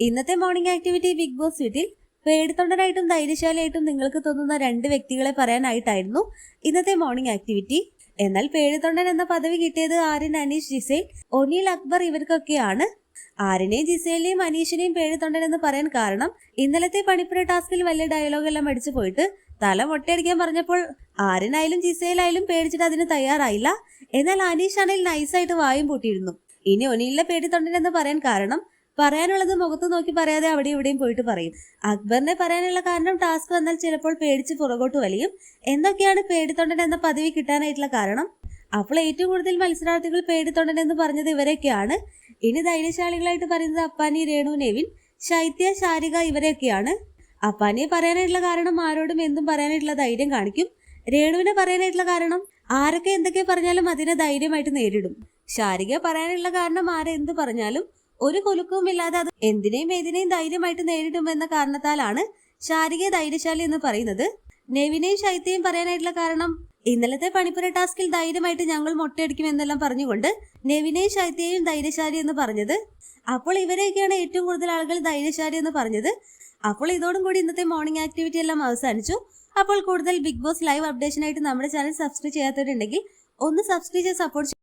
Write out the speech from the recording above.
ഇന്നത്തെ morning activity big boss വീട്ടിൽ പേടിത്തൊണ്ടനായിട്ടും ധൈര്യശാലിയായിട്ടും നിങ്ങൾക്ക് തോന്നുന്ന രണ്ട് വ്യക്തികളെ പറയാനായിട്ടായിരുന്നു ഇന്നത്തെ മോർണിംഗ് ആക്ടിവിറ്റി എന്നാൽ പേടിത്തൊണ്ടൻ എന്ന പദവി കിട്ടിയത് ആര്യൻ അനീഷ് ജിസൈൽ ഒനിൽ അക്ബർ ഇവർക്കൊക്കെയാണ്. ആരിനെയും ജിസേലിനെയും അനീഷിനെയും പേടിത്തൊണ്ടൻ എന്ന് പറയാൻ കാരണം ഇന്നലത്തെ പണിപ്പുര ടാസ്കിൽ വലിയ ഡയലോഗ് എല്ലാം അടിച്ചു പോയിട്ട് തല മൊട്ടയടിക്കാൻ പറഞ്ഞപ്പോൾ ആരിനായാലും ജിസേലായാലും പേടിച്ചിട്ട് അതിന് തയ്യാറായില്ല. എന്നാൽ അനീഷ് ആണെങ്കിൽ നൈസായിട്ട് വായും പൂട്ടിയിരുന്നു. ഇനി ഒനിയിലെ പേടിത്തൊണ്ടൻ എന്ന് പറയാൻ കാരണം പറയാനുള്ളത് മുഖത്ത് നോക്കി പറയാതെ അവിടെ ഇവിടെയും പോയിട്ട് പറയും. അക്ബറിനെ പറയാനുള്ള കാരണം ടാസ്ക് വന്നാൽ ചിലപ്പോൾ പേടിച്ച് പുറകോട്ട് വലിയും. എന്തൊക്കെയാണ് പേടിത്തൊണ്ടൻ എന്ന പദവി കിട്ടാനായിട്ടുള്ള കാരണം? അപ്പോൾ ഏറ്റവും കൂടുതൽ മത്സരാർത്ഥികൾ പേടിത്തൊണ്ടൻ എന്ന് പറഞ്ഞത് ഇവരൊക്കെയാണ്. ഇനി ധൈര്യശാലികളായിട്ട് പറയുന്നത് അപ്പാനി രേണു നെവിൻ ശൈത്യ ശാരിക ഇവരെയൊക്കെയാണ് അപ്പാനിയെ പറയാനായിട്ടുള്ള കാരണം ആരോടും എന്തും പറയാനായിട്ടുള്ള ധൈര്യം കാണിക്കും. രേണുവിനെ പറയാനായിട്ടുള്ള കാരണം ആരൊക്കെ എന്തൊക്കെ പറഞ്ഞാലും അതിനെ ധൈര്യമായിട്ട് നേരിടും. ശാരിക പറയാനുള്ള കാരണം ആരെന്ത് പറഞ്ഞാലും ഒരു കുലുക്കവും ഇല്ലാതെ അത് എന്തിനേയും ഏതിനേയും ധൈര്യമായിട്ട് നേരിടും എന്ന കാരണത്താലാണ് ശാരിക ധൈര്യശാലി എന്ന് പറയുന്നത്. നെവിനെയും ശൈത്യയും പറയാനായിട്ടുള്ള കാരണം ഇന്നലത്തെ പണിപ്പുര ടാസ്കിൽ ധൈര്യമായിട്ട് ഞങ്ങൾ മൊട്ടയടിക്കും എന്നെല്ലാം പറഞ്ഞുകൊണ്ട് നെവിനെയും ശൈത്യയും ധൈര്യശാലി എന്ന് പറഞ്ഞത്. അപ്പോൾ ഇവരെയൊക്കെയാണ് ഏറ്റവും കൂടുതൽ ആളുകൾ ധൈര്യശാലി എന്ന് പറഞ്ഞത്. അപ്പോൾ ഇതോടും കൂടി ഇന്നത്തെ മോർണിംഗ് ആക്ടിവിറ്റി എല്ലാം അവസാനിച്ചു. അപ്പോൾ കൂടുതൽ ബിഗ് ബോസ് ലൈവ് അപ്ഡേഷനായിട്ട് നമ്മുടെ ചാനൽ സബ്സ്ക്രൈബ് ചെയ്യാത്തവരുണ്ടെങ്കിൽ ഒന്ന് സബ്സ്ക്രൈബ് ചെയ്ത് സപ്പോർട്ട്